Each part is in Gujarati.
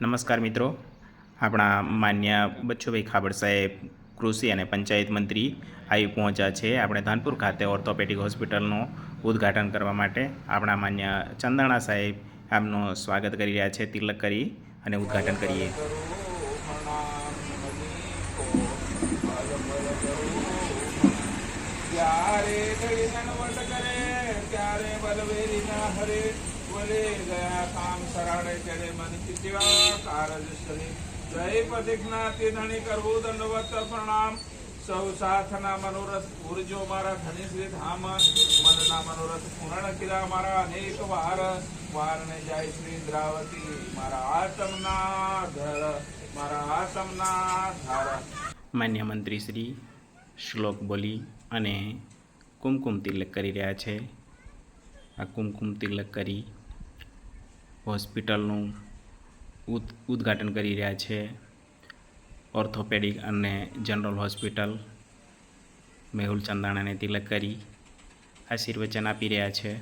નમસ્કાર મિત્રો. આપણા માન્ય બચ્છુભાઈ ખાબડ સાહેબ, કૃષિ અને પંચાયત મંત્રી આવી પહોંચ્યા છે. આપણે ધાનપુર ખાતે ઓર્થોપેડિક હોસ્પિટલનું ઉદ્ઘાટન કરવા માટે આપણા માન્ય ચંદાણા સાહેબ આમનું સ્વાગત કરી રહ્યા છે. તિલક કરી અને ઉદ્ઘાટન કરીએ. ત્યારે વલે ગયા, કામ સરાડે ત્યારે મન ચિત્યા કારજ સરે જય પ્રતિજ્ઞાતિ ધણી કરવું દંડવત પ્રણામ. સૌ સાથના મનોરથ ઉર્જો મારા ધણી શ્રી ધામ, મનના મનોરથ પૂર્ણ કર્યા મારા અનેક વાર. વારને જાય શ્રી દ્રાવતી, મારા આતમના ધર મારા આતમના ધાર. માન્ય મંત્રી શ્રી, શ્લોક બોલી અને કુમકુમ તિલક કરી રહ્યા છે. આ કુમકુમ તિલક કરી હોસ્પિટલનું ઉદ, ઉદ્ઘાટન કરી રહ્યા છે. ઓર્થોપેડિક અને જનરલ હોસ્પિટલ, મેહુલ ચંદાણાને તિલક કરી આશીર્વચન આપી રહ્યા છે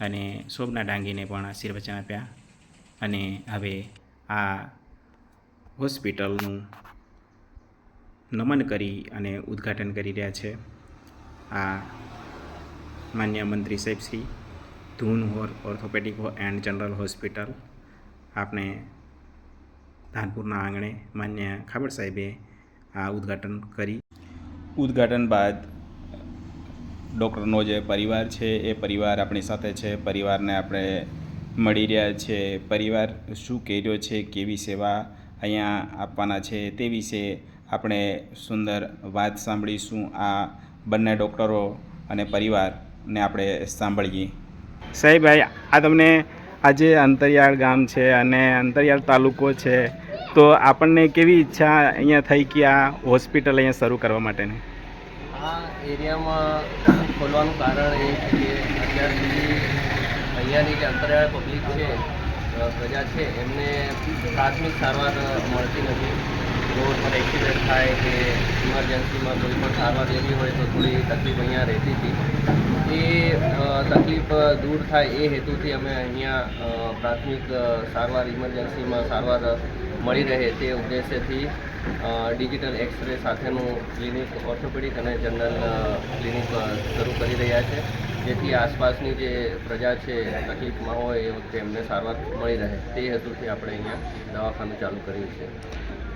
અને શોભના ડાંગીને પણ આશીર્વચન આપ્યા. અને હવે આ હોસ્પિટલનું નમન કરી અને ઉદ્ઘાટન કરી રહ્યા છે. આ માન્ય મંત્રી સાહેબ શ્રી ધૂન ઓર્થોપેડિક એન્ડ જનરલ હોસ્પિટલ આપણે ધાનપુરના આંગણે માન્ય ખાબડ સાહેબે આ ઉદ્ઘાટન કરી. ઉદ્ઘાટન બાદ ડૉક્ટરનો જે પરિવાર છે, એ પરિવાર આપણી સાથે છે, પરિવારને આપણે મળી રહ્યા છે. પરિવાર શું કહી રહ્યો છે, કેવી સેવા અહીંયા આપવાના છે, તે વિશે આપણે સુંદર વાત સાંભળીશું. આ બંને ડૉક્ટરો અને પરિવારને આપણે સાંભળીએ. સાહેબ ભાઈ આ તમને આજે અંતરિયાળ ગામ છે અને અંતરિયાળ તાલુકો છે. તો આપણને કેવી ઈચ્છા અહીંયા થઈ કે આ હોસ્પિટલ અહીંયા શરૂ કરવા માટેની? આ એરિયામાં ખોલવાનું કારણ એ છે કે અત્યાર સુધી અહીંયાની જે અંતરિયાળ પબ્લિક છે પ્રજા છે, એમને પ્રાથમિક સારવાર મળતી નથી. એક્સિડન્ટ થાય કે ઇમરજન્સીમાં કોઈ પણ સારવાર લેવી હોય તો થોડી તકલીફ અહીંયા રહેતી હતી. એ તકલીફ દૂર થાય એ હેતુથી અમે અહીંયા પ્રાથમિક સારવાર ઇમરજન્સીમાં સારવાર મળી રહે તે ઉદ્દેશ્યથી ડિજિટલ એક્સરે સાથેનું ક્લિનિક ઓર્થોપેડિક અને જનરલ ક્લિનિક શરૂ કરી રહ્યા છે. જેથી આસપાસની જે પ્રજા છે, તકલીફમાં હોય એ વખતે એમને સારવાર મળી રહે તે હેતુથી આપણે અહીંયા દવાખાનું ચાલુ કર્યું છે.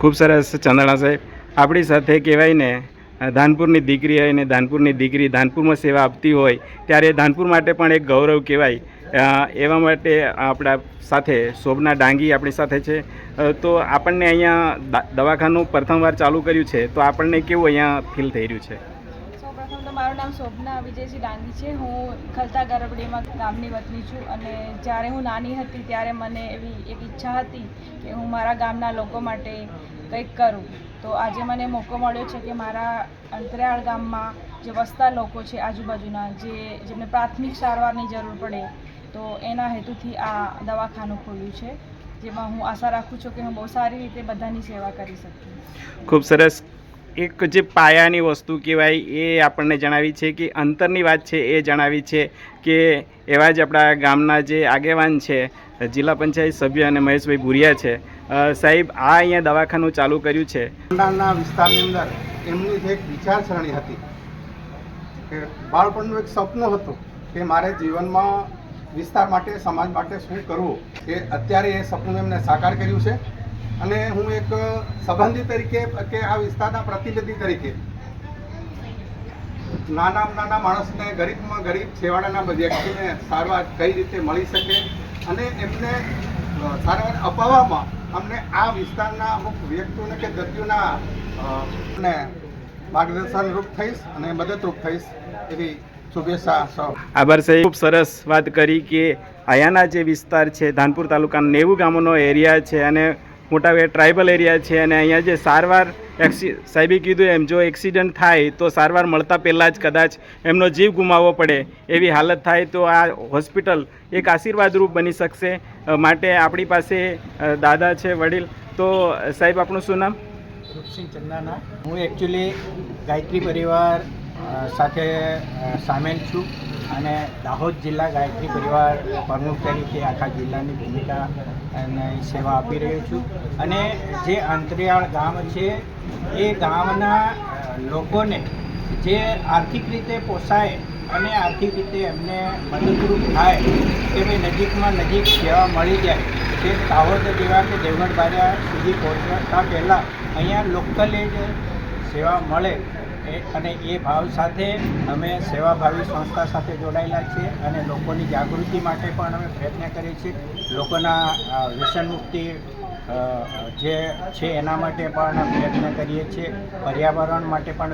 ખૂબ સરસ ચંદાણા સાહેબ. આપણી સાથે કહેવાય ને ધાનપુરની દીકરી હોય ને, ધાનપુરની દીકરી ધાનપુરમાં સેવા આપતી હોય, ત્યારે ધાનપુર માટે પણ એક ગૌરવ કહેવાય. એવા માટે આપણા સાથે શોભના ડાંગી આપણી સાથે છે. તો આપણને અહીંયા દવાખાનું પ્રથમવાર ચાલુ કર્યું છે, તો આપણને કેવું અહીંયા ફીલ થઈ રહ્યું છે? નામ શોભના વિજયસિંહ ડાંગી છે. હું ખલતા ગરબડીમાં ગામની વતની છું અને જ્યારે હું નાની હતી ત્યારે મને એવી એક ઈચ્છા હતી કે હું મારા ગામના લોકો માટે કંઈક કરું. તો આજે મને મોકો મળ્યો છે કે મારા અંતરિયાળ ગામમાં જે વસતા લોકો છે આજુબાજુના, જે જેમને પ્રાથમિક સારવારની જરૂર પડે, તો એના હેતુથી આ દવાખાનું ખોલ્યું છે. જેમાં હું આશા રાખું છું કે હું બહુ સારી રીતે બધાની સેવા કરી શકું. ખૂબ સરસ. એક જે પાયાની વસ્તુ કહેવાય એ આપણને જણાવી છે કે અંતરની વાત છે એ જણાવી છે કે એવા જ આપણા ગામના જે આગેવાન છે, જિલ્લા પંચાયત સભ્ય અને મહેશભાઈ ભુરિયા છે. સાહેબ, આ અહીંયા દવાખાનું ચાલુ કર્યું છે. વિસ્તારની અંદર એમની એક વિચારસરણી હતી કે બાળપણનું એક સપનું હતું કે મારે જીવનમાં વિસ્તાર માટે, સમાજ માટે શું કરવું એ અત્યારે એ સપનું એમને સાકાર કર્યું છે. અને હું એક સંબંધી તરીકે કે આ વિસ્તારના પ્રતિનિધિ તરીકે નાના નાના માણસને ગરીબમાં ગરીબ છેવાડાના વ્યક્તિને સારવાર કઈ રીતે મળી શકે અને એમને સારવાર અપાવવામાં અમને આ વિસ્તારના અમુક વ્યક્તિઓને કે દર્દીઓના માર્ગદર્શન રૂપ થઈશ અને મદદરૂપ થઈશ એવી શુભેચ્છા આભાર સાહેબ ખૂબ સરસ વાત કરી કે અહીંયાના જે વિસ્તાર છે, ધાનપુર તાલુકાના નેવું ગામોનો એરિયા છે અને મોટા ટ્રાઇબલ એરિયા છે અને અહીંયા જે સારવાર એક્સી સાહેબે કીધું એમ, જો એક્સિડન્ટ થાય તો સારવાર મળતા પહેલાં જ કદાચ એમનો જીવ ગુમાવવો પડે એવી હાલત થાય તો આ હોસ્પિટલ એક આશીર્વાદરૂપ બની શકશે. માટે આપણી પાસે દાદા છે, વડીલ. તો, સાહેબ આપણું શું નામ? રૂપસિંહ ચંદાના. હું એકચ્યુઅલી ગાયત્રી પરિવાર સાથે સામેલ છું અને દાહોદ જિલ્લા ગાયત્રી પરિવાર પ્રમુખ તરીકે આખા જિલ્લાની ભૂમિકા અને સેવા આપી રહ્યો છું. અને જે અંતરિયાળ ગામ છે, એ ગામના લોકોને જે આર્થિક રીતે પોસાય અને આર્થિક રીતે એમને મદદરૂપ થાય કે ભાઈ નજીકમાં નજીક સેવા મળી જાય, તે દાહોદ જેવા કે દેવગઢ બારિયા સુધી પહોંચતા પહેલાં અહીંયા લોકલે જ સેવા મળે અને એ ભાવ સાથે અમે સેવાભાવી સંસ્થા સાથે જોડાયેલા છીએ અને લોકોની જાગૃતિ માટે પણ અમે પ્રયત્ન કરીએ છીએ. લોકોના વ્યસન મુક્તિ જે છે એના માટે પણ પ્રયત્ન કરીએ છીએ. પર્યાવરણ માટે પણ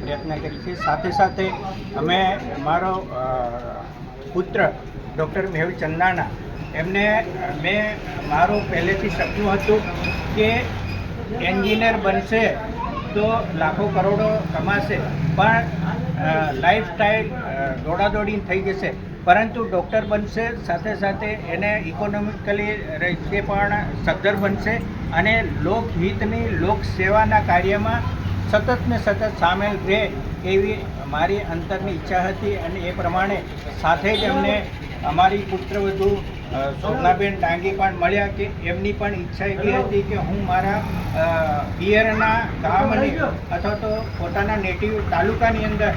પ્રયત્ન કરીએ છીએ. સાથે સાથે અમે, મારો પુત્ર ડૉક્ટર મેહુલ ચંદાના, એમને, મેં, મારું પહેલેથી સપનું હતું કે એન્જિનિયર બનશે તો લાખો કરોડો કમાશે, પણ લાઈફ સ્ટાઈલ દોડાદોડી થઈ જશે. પરંતુ ડૉક્ટર બનશે, સાથે સાથે એને ઇકોનોમિકલી રીતે પણ સદ્ધર બનશે, અને લોકહિતની, લોકસેવાના કાર્યમાં સતત ને સતત સામેલ રહે એવી મારી અંતરની ઈચ્છા હતી. અને એ પ્રમાણે સાથે જ અમને અમારી પુત્રવધુ શોભનાબેન ડાંગી પણ મળ્યા કે એમની પણ ઈચ્છા એવી હતી કે હું મારા પિયરના ગામની અથવા તો પોતાના નેટિવ તાલુકાની અંદર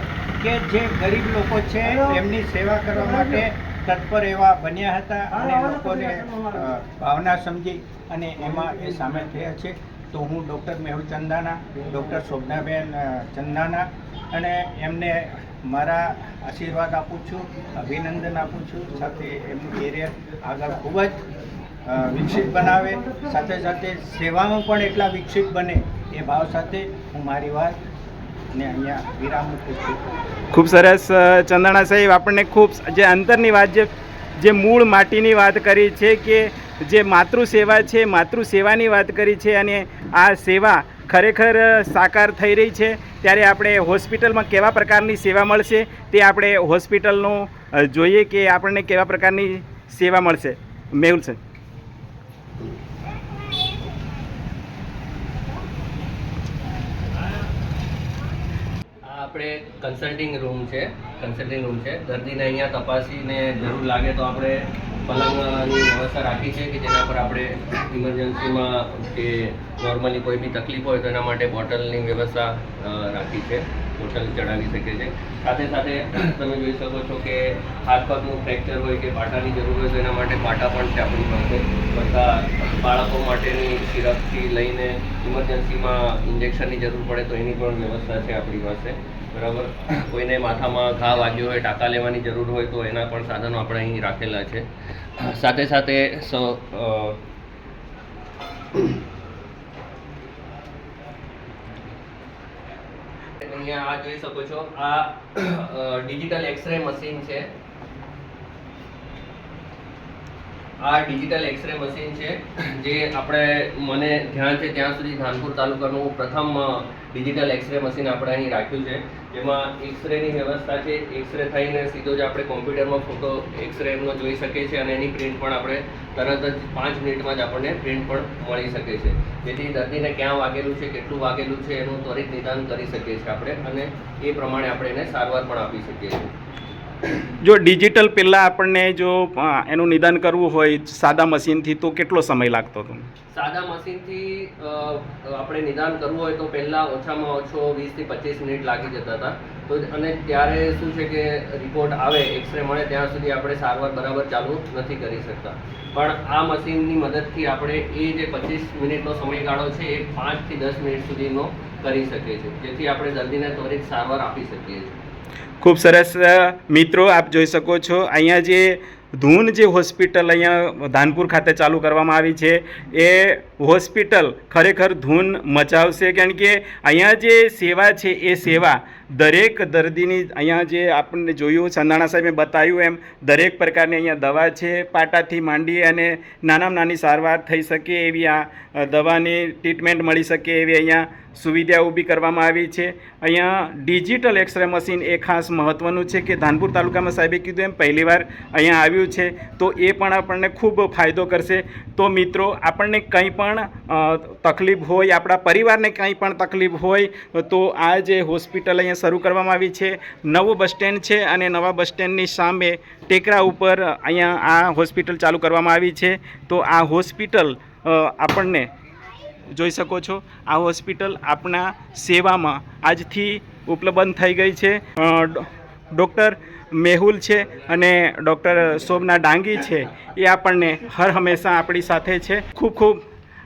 કે જે ગરીબ લોકો છે એમની સેવા કરવા માટે તત્પર એવા બન્યા હતા અને લોકોને ભાવના સમજી અને એમાં એ સામેલ થયા છે. તો હું ડૉક્ટર મેહુલ ચંદાના ડૉક્ટર શોભનાબેન ચંદાના અને એમને મારા આશીર્વાદ આપું છું, અભિનંદન આપું છું. સાથે એમનું કેરિયર આગળ ખૂબ જ વિકસિત બનાવે. સાથે સાથે સેવામાં પણ એટલા વિકસિત બને એ ભાવ સાથે હું મારી વાત ને અહીંયા વિરામ ખૂબ સરસ ચંદણા સાહેબ, આપણને ખૂબ જે અંતરની વાત જે જે મૂળ માટીની વાત કરી છે કે જે માતૃ સેવા છે માતૃ સેવાની વાત કરી છે અને આ સેવા ખરેખર સાકાર થઈ રહી છે. ત્યારે આપણે હોસ્પિટલમાં કેવા પ્રકારની સેવા મળશે તે આપણે હોસ્પિટલનું જોઈએ કે આપણને કેવા પ્રકારની સેવા મળશે. મેહુલ સર. આપણે કન્સલ્ટિંગ રૂમ છે કન્સલ્ટિંગ રૂમ છે. દર્દીને અહીંયા તપાસીને જરૂર લાગે તો આપણે પલંગની વ્યવસ્થા રાખી છે કે જેના પર આપણે ઇમરજન્સીમાં કે નોર્મલી કોઈ બી તકલીફ હોય તો એના માટે બોટલની વ્યવસ્થા રાખી છે. બોટલ ચડાવી શકે છે. સાથે સાથે તમે જોઈ શકો છો કે હાથ પગનું ફ્રેક્ચર હોય કે પાટાની જરૂર હોય તો એના માટે પાટા પણ છે આપણી પાસે. બધા બાળકો માટેની સિરપથી લઈને ઇમરજન્સીમાં ઇન્જેક્શનની જરૂર પડે તો એની પણ વ્યવસ્થા છે આપણી પાસે. બરાબર? કોઈને માથામાં ઘા વાગ્યો હોય, ટાંકા લેવાની જરૂર હોય, તો એના પણ સાધનો આપણે અહીં રાખેલા છે. સાથે સાથે અહીંયા આ જોઈ શકો છો. આ ડિજિટલ એક્સરે મશીન છે. આ ડિજિટલ એક્સરે મશીન છે, જે આપણે મને ધ્યાન છે ત્યાં સુધી ધાનપુર તાલુકાનું પ્રથમ ડિજિટલ એક્સરે મશીન આપણે અહીં રાખ્યું છે. જેમાં એક્સરેની વ્યવસ્થા છે, એક્સરે થઈને સીધો જ આપણે કોમ્પ્યુટરમાં ફોટો એક્સરે એમનો જોઈ શકીએ છીએ અને એની પ્રિન્ટ પણ આપણે તરત જ પાંચ મિનિટમાં જ આપણને પ્રિન્ટ પણ મળી શકે છે. જેથી દર્દીને ક્યાં વાગેલું છે, કેટલું વાગેલું છે, એનું ત્વરિત નિદાન કરી શકીએ છીએ આપણે અને એ પ્રમાણે આપણે એને સારવાર પણ આપી શકીએ છીએ. જો ડિજિટલ પહેલાં આપણને જો એનું નિદાન કરવું હોય સાદા મશીનથી, તો કેટલો સમય લાગતો હતો? સાદા મશીનથી આપણે નિદાન કરવું હોય તો પહેલાં ઓછામાં ઓછો વીસથી પચીસ મિનિટ લાગી જતા હતા. તો અને ત્યારે શું છે કે રિપોર્ટ આવે, એક્સરે મળે, ત્યાં સુધી આપણે સારવાર બરાબર ચાલુ નથી કરી શકતા. પણ આ મશીનની મદદથી આપણે એ જે પચીસ મિનિટનો સમયગાળો છે, એ પાંચથી દસ મિનિટ સુધીનો કરી શકીએ છીએ. જેથી આપણે દર્દીને ત્વરિત સારવાર આપી શકીએ છીએ. ખૂબ સરસ મિત્રો આપ જોઈ શકો છો. અહીંયા જે ધૂન જે હોસ્પિટલ અહીંયા ધાનપુર ખાતે ચાલુ કરવામાં આવી છે, એ હોસ્પિટલ ખરેખર ધૂન મચાવશે. કારણ કે અહીંયા જે સેવા છે, એ સેવા દરેક દર્દીની અહીંયા જે આપણને જોયું સંદાણા સાહેબે બતાવ્યું એમ, દરેક પ્રકારની અહીંયા દવા છે, પાટાથી માંડી અને નાનામાં નાની સારવાર થઈ શકે એવી આ દવાની ટ્રીટમેન્ટ મળી શકે એવી અહીંયા સુવિધા ઊભી કરવામાં આવી છે. અહીંયા ડિજિટલ એક્સરે મશીન એ ખાસ મહત્ત્વનું છે કે ધાનપુર તાલુકામાં સાહેબે કીધું એમ પહેલીવાર અહીંયા આવ્યું છે. તો એ પણ આપણને ખૂબ ફાયદો કરશે. તો મિત્રો, આપણને કંઈ પણ તકલીફ હોય, આપણા પરિવારને કંઈ પણ તકલીફ હોય, તો આ જે હોસ્પિટલ અહીંયા શરૂ કરવામાં આવી છે. નવું બસ સ્ટેન્ડ છે અને નવા બસ સ્ટેન્ડની સામે ટેકરા ઉપર અહીંયા આ હોસ્પિટલ ચાલુ કરવામાં આવી છે. તો આ હોસ્પિટલ આપણને જોઈ શકો છો. આ હોસ્પિટલ આપણા સેવામાં આજથી ઉપલબ્ધ થઈ ગઈ છે. ડૉક્ટર મેહુલ છે અને ડૉક્ટર શોભના ડાંગી છે. એ આપણને હર હંમેશા આપણી સાથે છે. ખૂબ ખૂબ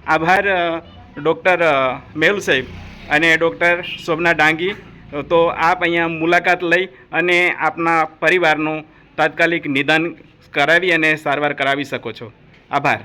આભાર ડૉક્ટર મેહુલ સાહેબ અને ડૉક્ટર શોભના ડાંગી. તો આપ અહીંયા મુલાકાત લઈ અને આપના પરિવારનું તાત્કાલિક નિદાન કરાવી અને સારવાર કરાવી શકો છો. આભાર.